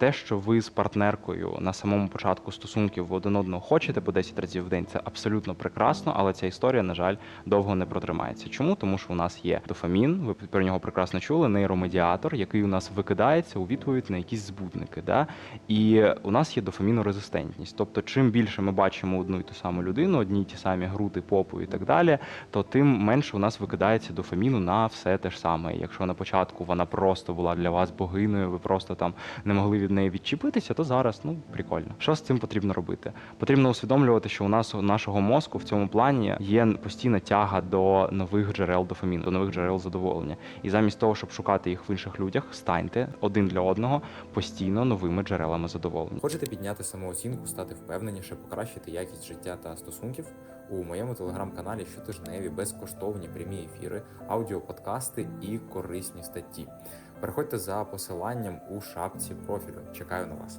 Те, що ви з партнеркою на самому початку стосунків ви один одного хочете по 10 разів в день, це абсолютно прекрасно, але ця історія, на жаль, довго не протримається. Чому? Тому що у нас є дофамін, ви про нього прекрасно чули, нейромедіатор, який у нас викидається у відповідь на якісь збудники. Да? І у нас є дофамінорезистентність. Тобто, чим більше ми бачимо одну і ту саму людину, одні й ті самі груди, попу і так далі, то тим менше у нас викидається дофаміну на все те ж саме. Якщо на початку вона просто була для вас богиною, ви просто там не могли від неї відчепитися, то зараз ну прикольно. Що з цим потрібно робити? Потрібно усвідомлювати, що у нас у нашого мозку в цьому плані є постійна тяга до нових джерел дофаміну, до нових джерел задоволення. І замість того, щоб шукати їх в інших людях, станьте один для одного постійно новими джерелами задоволення. Хочете підняти самооцінку, стати впевненіше, покращити якість життя та стосунків? У моєму телеграм-каналі щотижневі безкоштовні прямі ефіри, аудіоподкасти і корисні статті. Переходьте за посиланням у шапці профілю. Чекаю на вас.